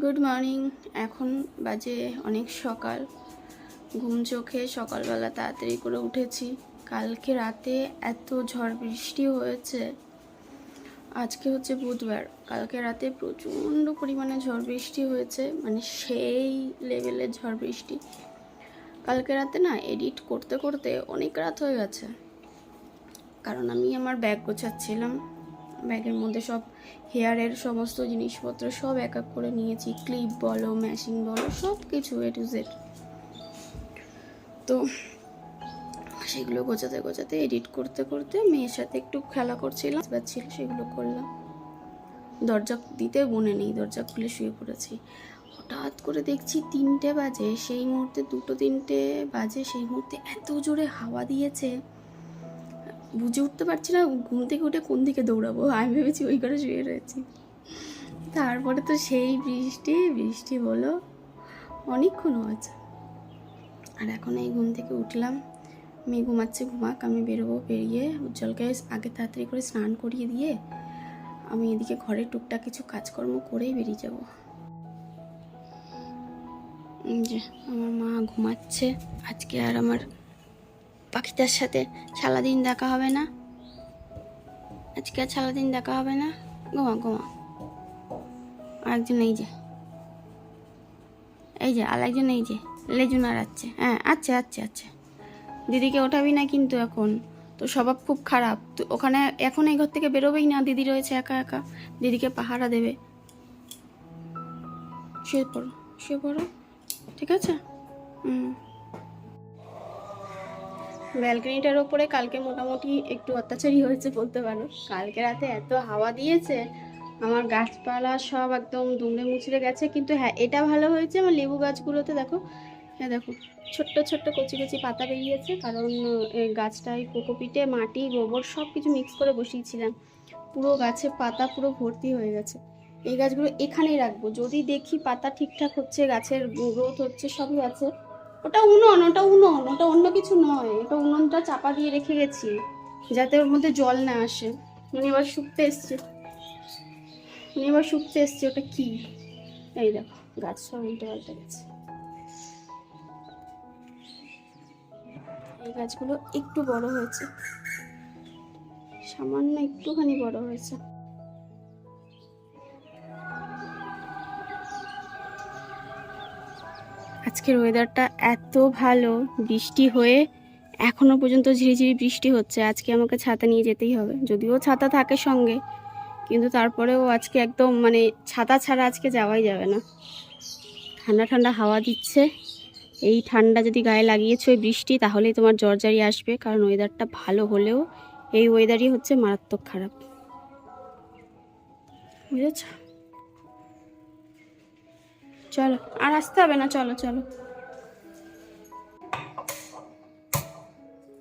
Good morning এখন বাজে অনেক সকাল। ঘুম চোখে সকালবেলা তাড়াতাড়ি করে উঠেছি। কালকে রাতে এত ঝড় বৃষ্টি হয়েছে। আজকে হচ্ছে বুধবার। কালকে রাতে প্রচণ্ড পরিমাণে ঝড় বৃষ্টি হয়েছে। মানে সেই লেভেলের ঝড় বৃষ্টি। কালকে রাতে না এডিট করতে করতে অনেক রাত হয়ে গেছে। কারণ আমি আমার ব্যাগ গোছাচ্ছিলাম। ব্যাগের মধ্যে সব হেয়ারের সমস্ত জিনিসপত্র সব এক এক করে নিয়েছি। ক্লিপ বলো, ম্যাশিং বলো সব কিছু এ টু জেড তো সেগুলো গোছাতে গোছাতে, এডিট করতে করতে মেয়ের সাথে একটু খেলা করছিলাম ছিল সেগুলো করলাম। দরজা দিতে মনে নেই, দরজা খুলে শুয়ে পড়েছি। হঠাৎ করে দেখছি তিনটে বাজে, সেই মুহূর্তে দুটো তিনটে বাজে, সেই মুহূর্তে এত জোরে হাওয়া দিয়েছে। বুঝে উঠতে পারছি না ঘুম থেকে উঠে কোন দিকে দৌড়াবো। আমি ভেবেছি ওই ঘরে শুয়ে রয়েছি। তারপরে তো সেই বৃষ্টি বৃষ্টি হলো অনেকক্ষণ হয়েছে। আর এখন এই ঘুম থেকে উঠলাম। মেয়ে ঘুমাচ্ছে, ঘুমাক, আমি বেরোবো, বেরিয়ে উজ্জ্বলকে আগে তাড়াতাড়ি করে স্নান করিয়ে দিয়ে আমি এদিকে ঘরে টুকটাক কিছু কাজকর্ম করেই বেরিয়ে যাব। যে, আমার মা ঘুমাচ্ছে। আজকে আর আমার পাখিটার সাথে সারাদিন দেখা হবে না? আজকে আর সারাদিন দেখা হবে না? ঘুমা ঘুমা আরেকজন এই যে। এই যে, আরেকজন এই যে লেজুন আর আছে হ্যাঁ আচ্ছা আচ্ছা আচ্ছা দিদিকে ওঠাবি না কিন্তু এখন। তো স্বভাব খুব খারাপ। তো ওখানে এখন এই ঘর থেকে বেরোবেই না? দিদি রয়েছে একা একা। দিদিকে পাহারা দেবে। শুয়ে পড়ো শুয়ে পড়ো। ঠিক আছে? হুম। ব্যালকনিটার ওপরে কালকে মোটামুটি একটু অত্যাচারই হয়েছে বলতে পারো। কালকে রাতে এত হাওয়া দিয়েছে, আমার গাছপালা সব একদম দুমড়ে মুচড়ে গেছে। কিন্তু হ্যাঁ এটা ভালো হয়েছে আমার লেবু গাছগুলোতে, দেখো। হ্যাঁ দেখো, ছোট্ট ছোট্ট কচি কচি পাতা বেরিয়েছে। কারণ গাছটায় কোকোপিটে, মাটি, গোবর সব কিছু মিক্স করে বসিয়েছিলাম। পুরো গাছে পাতা পুরো ভর্তি হয়ে গেছে। এই গাছগুলো এখানেই রাখব। যদি দেখি পাতা ঠিকঠাক হচ্ছে, গাছের গ্রোথ হচ্ছে, সবই আছে। ওটা উনুন ওটা উনুন, ওটা অন্য কিছু নয় ওটা উনুনটা চাপা দিয়ে রেখে গেছি, যাতে ওর মধ্যে জল না আসে। উনি এবার শুকতে এসছে। উনি এবার শুকতে এসছে, ওটা কি? এই দেখো, গাছ সব উল্টে পাল্টে গেছে। এই গাছগুলো একটু বড় হয়েছে। সামান্য একটুখানি বড় হয়েছে। আজকের ওয়েদারটা এত ভালো, বৃষ্টি হয়ে এখনও পর্যন্ত ঝিরিঝিরি বৃষ্টি হচ্ছে। আজকে আমাকে ছাতা নিয়ে যেতেই হবে। যদিও ছাতা থাকে সঙ্গে, কিন্তু তারপরেও আজকে একদম মানে ছাতা ছাড়া আজকে যাওয়াই যাবে না। ঠান্ডা ঠান্ডা হাওয়া দিচ্ছে। এই ঠান্ডা যদি গায়ে লাগিয়েছো এই বৃষ্টি, তাহলেই তোমার জ্বর জারি আসবে, কারণ ওয়েদারটা ভালো হলেও এই ওয়েদারই হচ্ছে মারাত্মক খারাপ। বুঝেছ? চলো, আর আসতে হবে না, চলো চলো।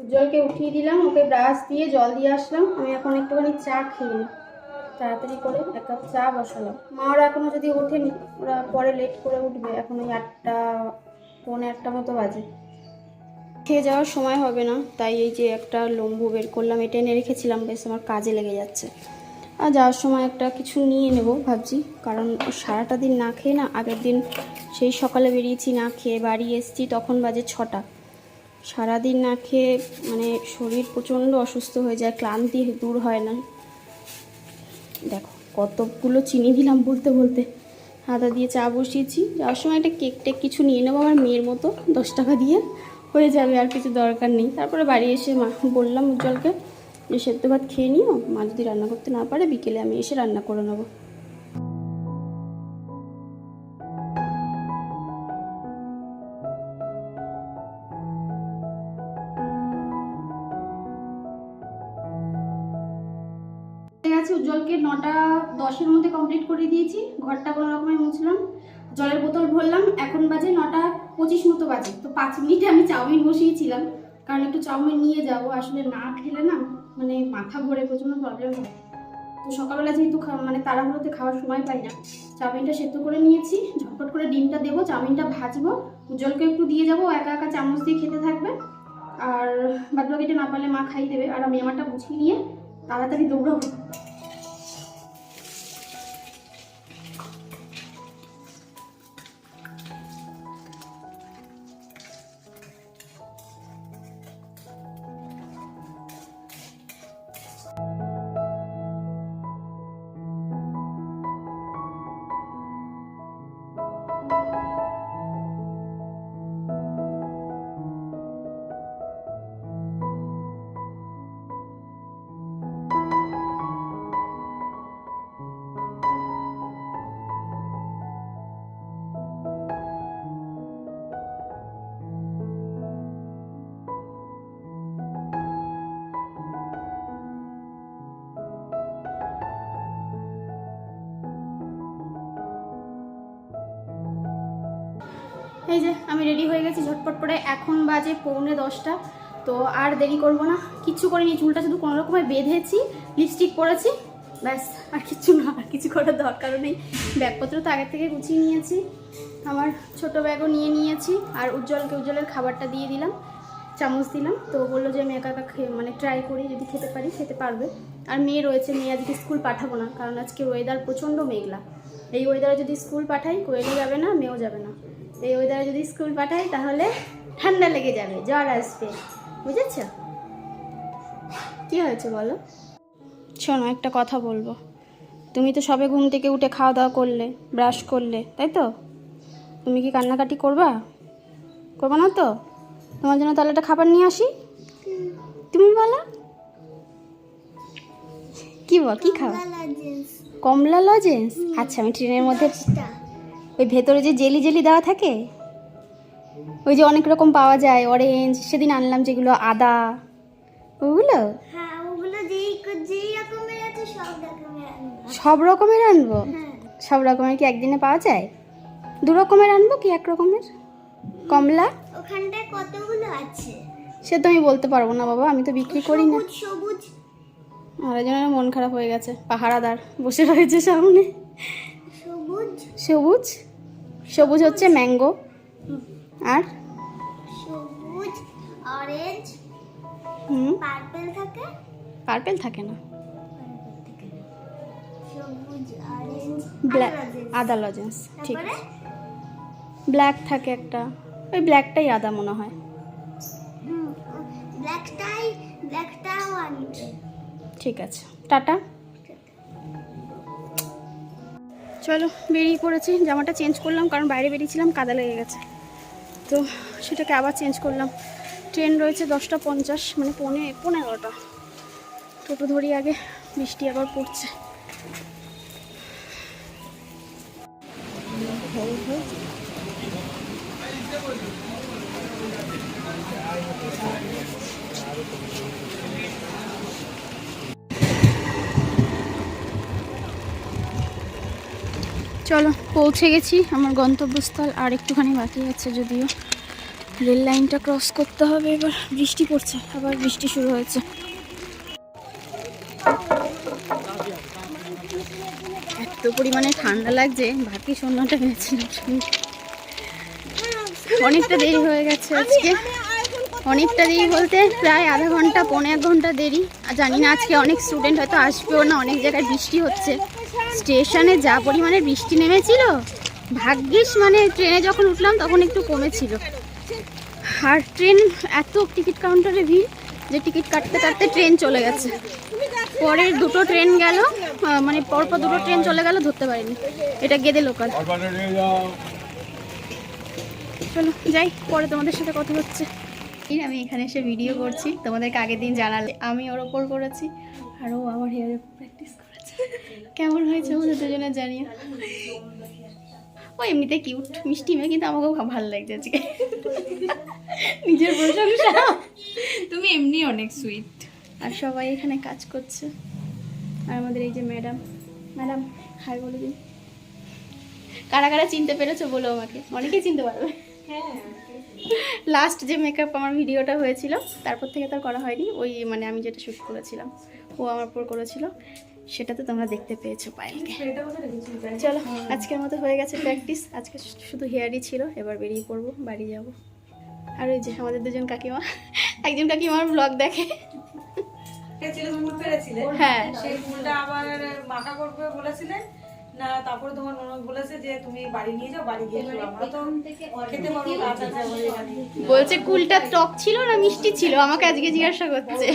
উজ্জ্বলকে উঠিয়ে দিলাম, ওকে ব্রাশ দিয়ে জল দিয়ে আসলাম। আমি এখন একটুখানি চা খেয়ে নিই। তাড়াতাড়ি করে এক কাপ চা বসালাম। মা ওরা এখনও যদি ওঠেনি, ওরা পরে লেট করে উঠবে। এখন ওই আটটা, পৌনে আটটা মতো বাজে। খেয়ে যাওয়ার সময় হবে না, তাই এই যে একটা লম্বু বের করলাম, এটা এনে রেখেছিলাম, বেশ আমার কাজে লেগে যাচ্ছে। আর যাওয়ার সময় একটা কিছু নিয়ে নেব ভাবছি। কারণ সারাটা দিন না খেয়ে না, আগের দিন সেই সকালে বেরিয়েছি, না খেয়ে বাড়ি এসেছি, তখন বাজে ছটা। সারাদিন না খেয়ে মানে শরীর প্রচণ্ড অসুস্থ হয়ে যায়, ক্লান্তি দূর হয় না। দেখো, কতগুলো চিনি দিলাম বলতে বলতে। হাতা দিয়ে চা বসিয়েছি, যাওয়ার সময় একটা কেক টেক কিছু নিয়ে নেব আমার মেয়ের মতো, দশ টাকা দিয়ে। হয়ে যাবে, আর কিছু দরকার নেই। তারপরে বাড়ি এসে মা, বললাম উজ্জ্বলকে সেদ্ধ ভাত খেয়ে নিও, মা যদি রান্না করতে না পারে, বিকেলে আমি এসে রান্না করে নেব। আছে উজ্জ্বলকে নটা দশের মধ্যে কমপ্লিট করে দিয়েছি। ঘরটা কোনো রকমে মুছলাম, জলের বোতল ভরলাম। এখন বাজে নটা পঁচিশ মতো বাজে, তো পাঁচ মিনিটে আমি চাউমিন বসিয়েছিলাম। কারণ একটু চাউমিন নিয়ে যাব। আসলে না খেলে না মানে মাথা ভরে প্রচণ্ড প্রবলেম হয়। তো সকালবেলা যেহেতু মানে তাড়াহুড়োতে খাওয়ার সময় পাই না, চাউমিনটা সেদ্ধ করে নিয়েছি, ঝটপট করে ডিমটা দেবো, চাউমিনটা ভাজবো উজ্জ্বলকে একটু দিয়ে যাব, একা একা চামচ দিয়ে খেতে থাকবে। আর বাদবাকিটা না পারলে মা খাই দেবে, আর আমি আমারটা বুঝিয়ে নিয়ে তাড়াতাড়ি দৌড়াবো। আমি রেডি হয়ে গেছি, ঝটপট করে এখন বাজে পৌনে দশটা। তো আর দেরি করব না, কিচ্ছু করিনি, চুলটা শুধু কোনো রকমে বেঁধেছি লিপস্টিক পরেছি, ব্যাস, আর কিচ্ছু না, আর কিছু করার দরকারও নেই। ব্যাগপত্র তো আগের থেকে গুছিয়ে নিয়েছি, আমার ছোট ব্যাগও নিয়ে নিয়েছি, আর উজ্জ্বলকে উজ্জ্বলের খাবারটা দিয়ে দিলাম, চামচ দিলাম, তো বলল যে আমি একা একা খেয়ে মানে ট্রাই করি, যদি খেতে পারি, খেতে পারবে। আর মেয়ে রয়েছে, মেয়ে আজকে স্কুল পাঠাবো না, কারণ আজকে ওয়েদার প্রচণ্ড মেঘলা। এই ওয়েদারে যদি স্কুল পাঠাই কোয়েলও যাবে না, মেয়েও যাবে না। এই ওয়েদারে যদি স্কুল পাঠাই তাহলে ঠান্ডা লেগে যাবে জ্বর আসবে। বুঝেছ? কি হয়েছে বলো? শোনো একটা কথা বলব। তুমি তো সবে ঘুম থেকে উঠে খাওয়া দাওয়া করলে ব্রাশ করলে তাই তো? তুমি কি কান্নাকাটি করবা? করবা না তো? তোমার জন্য তাহলে একটা খাবার নিয়ে আসি? তুমি বলো। কি বল কি খাও? কমলা লজেন্স। আচ্ছা আমি ট্রেনের মধ্যে ওই ভেতরে যে জেলি জেলি দেওয়া থাকে ওই যে অনেক রকম পাওয়া যায় অরেঞ্জ সেদিন আনলাম যেগুলো আদা ওগুলো? হ্যাঁ সব রকমের আনব। সব রকমের আনব? হ্যাঁ। সব রকমের কি একদিনে পাওয়া যায়? দু রকমের আনব কি এক রকমের? কমলা? ওখানটায় কতগুলো আছে? সে তো আমি বলতে পারব না বাবা আমি তো বিক্রি করি না। সবুজ। আর জন্য মন খারাপ হয়ে গেছে পাহারাদার বসে রয়েছে সামনে। সবুজ সবুজ হচ্ছে ম্যাঙ্গো। আর? সবুজ অরেঞ্জ হুম। পার্পল থাকে? পার্পেল থাকে না। সবুজ অরেঞ্জ ব্ল্যাক আদা লজেন্স ঠিক। তারপরে? ব্ল্যাক থাকে একটা। ওই ব্ল্যাকটাই আদা মনে হয়। ব্ল্যাকটাই ব্ল্যাকটাও আনবে ঠিক আছে। টাটা। চলো, বেরিয়ে পড়েছি। জামাটা চেঞ্জ করলাম, কারণ বাইরে বেরিয়েছিলাম, কাদা লেগে গেছে। তো সেটাকে আবার চেঞ্জ করলাম। ট্রেন রয়েছে দশটা পঞ্চাশ মানে পৌনে পনেরোটা টোটো ধরি আগে বৃষ্টি আবার পড়ছে। চলো, পৌঁছে গেছি। আমার গন্তব্যস্থল আর একটুখানি বাকি আছে যদিও। রেল লাইনটা ক্রস করতে হবে এবার। বৃষ্টি পড়ছে, আবার বৃষ্টি শুরু হয়েছে। এত পরিমাণে ঠান্ডা লাগছে ভাতি শূন্যটা গেছিলাম অনেকটা দেরি হয়ে গেছে আজকে। অনেকটা দেরি বলতে প্রায় আধা ঘণ্টা, পৌনে এক ঘণ্টা দেরি। আর জানি না আজকে অনেক স্টুডেন্ট হয়তো আসবেও না, অনেক জায়গায় বৃষ্টি হচ্ছে। স্টেশনে যা পরিমাণে বৃষ্টি নেমেছিল, ভাগ্যিস মানে ট্রেনে যখন উঠলাম তখন একটু কমেছিল। আর ট্রেন এত টিকিট কাউন্টারে ভিড় যে টিকিট কাটতে কাটতে ট্রেন চলে গেছে। পরের দুটো ট্রেন গেল মানে পরপর দুটো ট্রেন চলে গেল, ধরতে পারিনি। এটা গেদে লোকাল। চলো, যাই, পরে তোমাদের সাথে কথা হচ্ছে। আমি এখানে এসে ভিডিও করছি, তোমাদেরকে আগের দিন জানালে, আমি ওর ওপর করেছি, আর ও আমার হেয়ার কেমন হয়েছে আমাদের দুজনে জানিও। ও এমনিতে কিউট মিষ্টি মেয়ে কিন্তু আমাকেও ভালো লাগছে আজকে। নিজের প্রশংসা। তুমি এমনি অনেক সুইট আর সবাই এখানে কাজ করছে। আর আমাদের এই যে ম্যাডাম ম্যাডাম হাই বলে দিন। কারা কারা চিনতে পেরেছ বলো আমাকে? অনেকেই চিনতে পারবে। লাস্ট যে মেকআপ আমার ভিডিওটা হয়েছিল তারপর থেকে তার করা হয়নি। ওই মানে আমি যেটা শ্যুট করেছিলাম ও আমার উপর করেছিল। সেটাতে তোমরা দেখতে পেয়েছ পায়েলকে। চলো আজকের মতো হয়ে গেছে প্র্যাকটিস আজকে শুধু হেয়ারই ছিল এবার বেরিয়ে পড়ব বাড়ি যাব। আর ওই যে আমাদের দুজন কাকিমা একজন কাকিমার ব্লগ দেখে। হ্যাঁ। সেই ফুলটা আবার মাখা করবে বলেছিলেন না তারপরে তোমার ননদ বলেছে যে তুমি বাড়ি নিয়ে যাও বাড়ি গিয়ে আমরা তো খেতে পারব বলছে কুলটা টক ছিল না মিষ্টি ছিল? আমাকে আজকে জিজ্ঞাসা করছে।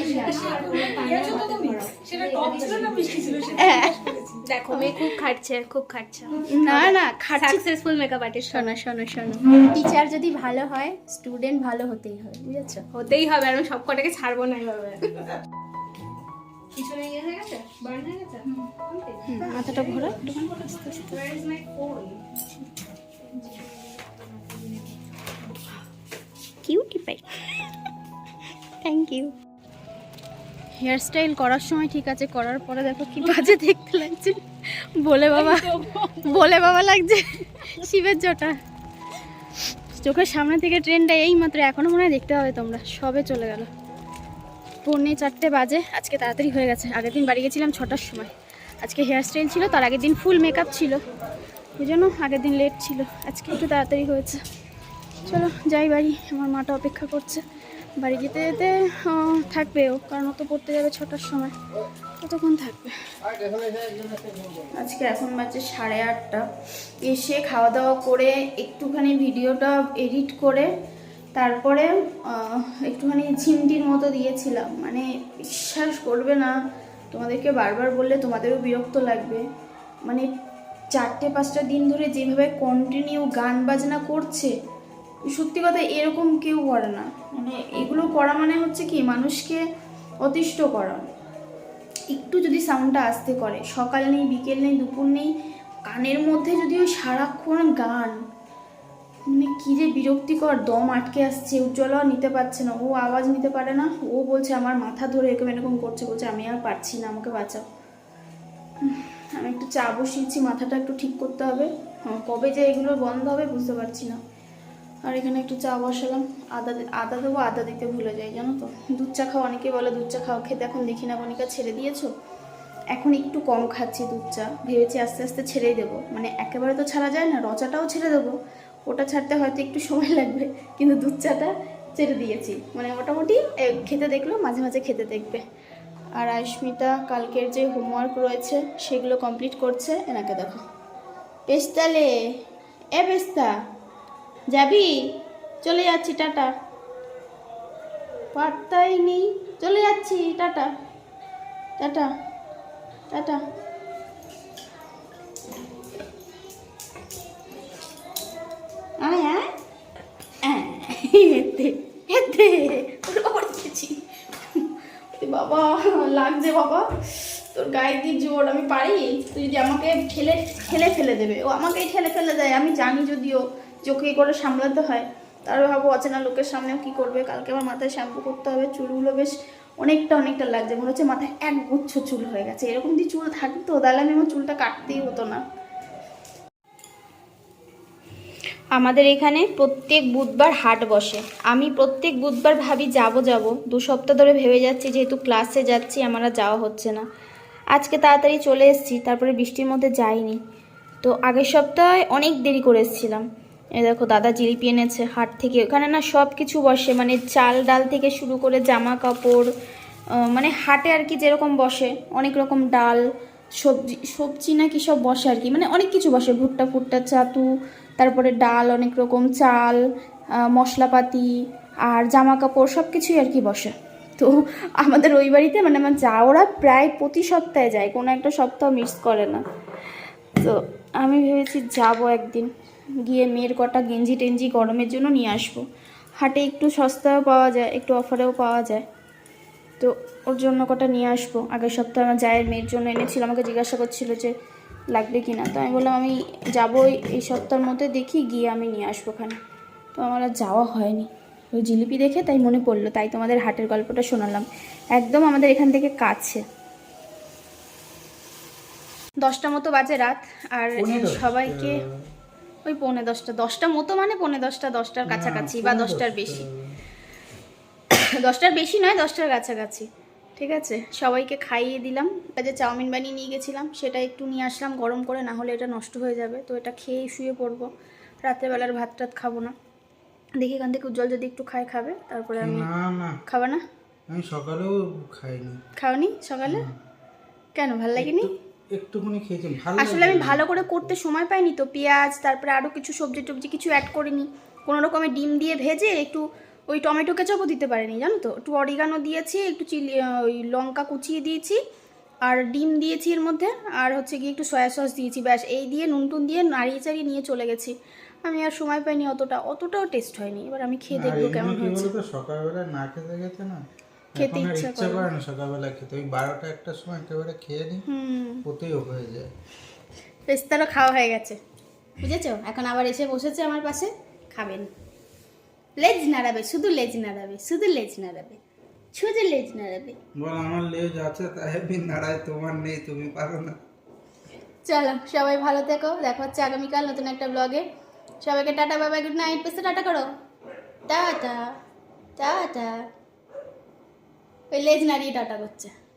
খেয়েছো তো তুমি? সেটা টক ছিল না মিষ্টি ছিল হ্যাঁ। দেখো। মেয়ে খুব খাটছে খুব খাটছে। না না সাকসেসফুল মেকআপ আর্টিস্ট শোনো শোনো শোনো। টিচার যদি ভালো হয় স্টুডেন্ট ভালো হতেই হবে বুঝেছ? হতেই হবে আর আমি সব কটাকে ছাড়বো না এভাবে। পিছনে ইয়ে হয়ে গেছে? বার্ন হয়ে গেছে? মাথাটা ঘোরা। আস্তে আস্তে? Cutie pie thank you hair style করার সময় ঠিক আছে করার পরে দেখো কি বাজে দেখতে লাগছে। বলে বাবা বলে। বাবা লাগছে শিবের জটা। চোখের সামনে থেকে ট্রেনটা এই মাত্র এখনও মনে হয় দেখতে হবে তোমরা সবে চলে গেল। পৌনে চারটে বাজে। আজকে তাড়াতাড়ি হয়ে গেছে। আগের দিন বাড়ি গেছিলাম ছটার সময়। আজকে হেয়ার স্টাইল ছিল, তার আগের দিন ফুল মেকআপ ছিল। ওই জন্য আগের দিন লেট ছিল। আজকে একটু তাড়াতাড়ি হয়েছে। চলো, যাই বাড়ি। আমার মাটা অপেক্ষা করছে। বাড়ি যেতে যেতে থাকবে ও, কারণ ও তো পড়তে যাবে ছটার সময়। কতক্ষণ থাকবে? আজকে এখন বাজে সাড়ে আটটা। এসে খাওয়া দাওয়া করে একটুখানি ভিডিওটা এডিট করে তারপরে একটুখানি ঝিমটির মতো দিয়েছিলাম। মানে বিশ্বাস করবে না, তোমাদেরকে বারবার বললে তোমাদেরও বিরক্ত লাগবে। মানে চারটে, পাঁচটা দিন ধরে যেভাবে কন্টিনিউ গান বাজনা করছে, সত্যি কথা এরকম কেউ করে না। মানে এগুলো করা মানে হচ্ছে কি, মানুষকে অতিষ্ঠ করা। একটু যদি সাউন্ডটা আসতে করে সকাল নেই, বিকেল নেই, দুপুর নেই, কানের মধ্যে যদি ওই সারাক্ষণ গান মানে কি যে বিরক্তিকর দম আটকে আসছে, উজ্জ্বলাও নিতে পারছে না, ও আওয়াজ নিতে পারে না, ও বলছে আমার মাথা ধরে এরকম এরকম করছে, বলছে আমি আর পারছি না, আমাকে বাঁচাও। আমি একটু চা বসিয়েছি, মাথাটা একটু ঠিক করতে হবে। কবে যে এগুলো বন্ধ হবে বুঝতে পারছি না। আর এখানে একটু চা বসালাম, আদা আদা দেবো, আদা দিতে ভুলে যাই, জানো তো। দুধ চা খাও অনেকে বলে দুধ চা খাও, খেতে এখন দেখি না বনিকা ছেড়ে দিয়েছ? এখন একটু কম খাচ্ছি দুধ চা, ভেবেছি আস্তে আস্তে ছেড়েই দেবো। মানে একেবারে তো ছাড়া যায় না, রচাটাও ছেড়ে দেবো ওটা ছাড়তে হয়তো একটু সময় লাগবে, কিন্তু দুধ চাটা ছেড়ে দিয়েছি। মানে মোটামুটি খেতে দেখল, মাঝে মাঝে খেতে দেখবে। আর আয়ুষ্মিতা কালকের যে হোমওয়ার্ক রয়েছে, সেগুলো কমপ্লিট করছে। এনাকে দেখো। পেস্তালে এ পেস্তা যাবি? চলে যাচ্ছি, টাটা। পাত্তাই নেই। চলে যাচ্ছি, টাটা। টাটা। টাটা। আয় আয়। এতে এতে। ওরে বাবা, লাগছে বাবা। তোর গায়ে কি জোর? আমি পারি? তুই যদি আমাকে ঠেলে ঠেলে ফেলে দেবে। ও আমাকেই ঠেলে ফেলে দেয়। আমি জানি যদিও চোখে করে সামলাতে হয়। তার ভাবো, অচেনা লোকের সামনেও কি করবে? কালকে আমার মাথায় শ্যাম্পু করতে হবে। চুলগুলো বেশ অনেকটা অনেকটা লাগছে। মনে হচ্ছে মাথায় এক গুচ্ছ চুল হয়ে গেছে। এরকম যদি চুল থাকতো, তাহলে আমি আমার চুলটা কাটতেই হতো না। আমাদের এখানে প্রত্যেক বুধবার হাট বসে। আমি প্রত্যেক বুধবার ভাবি যাব যাব। দু সপ্তাহ ধরে ভেবে যাচ্ছি, যেহেতু ক্লাসে যাচ্ছি, আমার যাওয়া হচ্ছে না। আজকে তাড়াতাড়ি চলে এসেছি, তারপরে বৃষ্টির মধ্যে যাইনি। তো আগের সপ্তাহে অনেক দেরি করে এসেছিলাম। এ দেখো, দাদা জিলিপি এনেছে হাট থেকে। ওখানে না সব কিছু বসে মানে চাল ডাল থেকে শুরু করে জামা কাপড় মানে হাটে আর কি যেরকম বসে, অনেক রকম ডাল সবজি সবজি না কি সব বসে আর কি। মানে অনেক কিছু বসে। ভুট্টা ফুট্টা চাতু, তারপরে ডাল, অনেক রকম চাল মশলাপাতি আর জামা কাপড় সব কিছুই আর কি বসে। তো আমাদের ওই বাড়িতে মানে আমার যাওয়ারা প্রায় প্রতি সপ্তাহে যায়। কোনো একটা সপ্তাহ মিস করে না। তো আমি ভেবেছি যাব একদিন। গিয়ে মেয়ের কটা গেঞ্জি টেঞ্জি গরমের জন্য নিয়ে আসব। হাটে একটু সস্তাও পাওয়া যায়, একটু অফারেও পাওয়া যায়। তো ওর জন্য কটা নিয়ে আসব। আগের সপ্তাহে আমার জায়ের মেয়ের জন্য এনেছিল আমাকে জিজ্ঞাসা করছিল যে লাগবে কি না তো আমি বললাম আমি যাব এই- সপ্তাহের মধ্যে দেখি গিয়ে আমি নিয়ে আসব ওখানে। তো আমার আর যাওয়া হয়নি। ওই জিলিপি দেখে তাই মনে পড়ল তাই তোমাদের হাটের গল্পটা শোনালাম। একদম আমাদের এখান থেকে কাছে। দশটা মতো বাজে রাত আর সবাইকে ওই পৌনে দশটা। দশটা মতো মানে পৌনে দশটা দশটার কাছাকাছি বা দশটার বেশি। দশটার বেশি নয় দশটার কাছাকাছি। ঠিক আছে? সবাইকে খাইয়ে দিলাম। যে চাউমিন বানিয়ে নিয়ে গেছিলাম সেটা একটু নিয়ে আসলাম গরম করে না হলে এটা নষ্ট হয়ে যাবে। তো এটা খেয়ে শুয়ে পড়ব। রাত্রেবেলার ভাত টাত খাব না। দেখি এখান থেকে উজ্জ্বল যদি একটু খায় খাবে। তারপরে আমি খাবে না? আমি সকালেও খাইনি। খাওনি সকালে? কেন ভালো লাগেনি? একটুখানি খেয়েছি ভালো আসলে আমি ভালো করে করতে সময় পাইনি তো। পেঁয়াজ তারপরে আরও কিছু সবজি টবজি কিছু অ্যাড করিনি। কোনো রকমের ডিম দিয়ে ভেজে একটু ওই টমেটো কেচাপও দিতে পারিনি জানো তো? একটু অরিগানো দিয়েছি একটু চিলি ওই লঙ্কা কুচিয়ে দিয়েছি আর ডিম দিয়েছি এর মধ্যে আর হচ্ছে গিয়ে একটু সয়া সস দিয়েছি ব্যাস। এই দিয়ে নুন টুন দিয়ে নাড়িয়ে চাড়িয়ে নিয়ে চলে গেছি। আমি আর সময় পাইনি অতটা অতটাও টেস্ট হয়নি। এবার আমি খেয়ে দেখব কেমন হয়েছে। সকালবেলা না খেতে খেতে না খেতে ইচ্ছা করে না। সকালবেলা খেতে। ওই বারোটা একটার সময় একেবারে খেয়ে নিই হুম। ওতেই হয়ে যায়। পেস্তারও খাওয়া হয়ে গেছে। বুঝেছ? এখন আবার এসে বসেছে আমার পাশে খাবেন। লেজ নাড়াবে শুধু লেজ নাড়াবে শুধু লেজ নাড়াবে শুধু লেজ নাড়াবে। বল আমার লেজ আছে তাই আমি নাড়াই তোমার নেই তুমি পারো না। চলো সবাই ভালো থেকো দেখা হচ্ছে আগামীকাল নতুন একটা ব্লগে সবাইকে টাটা বাবাই গুড নাইট পেসে টাটা করো। Tata tata. ওই লেজ নাড়িয়ে টাটা করছে।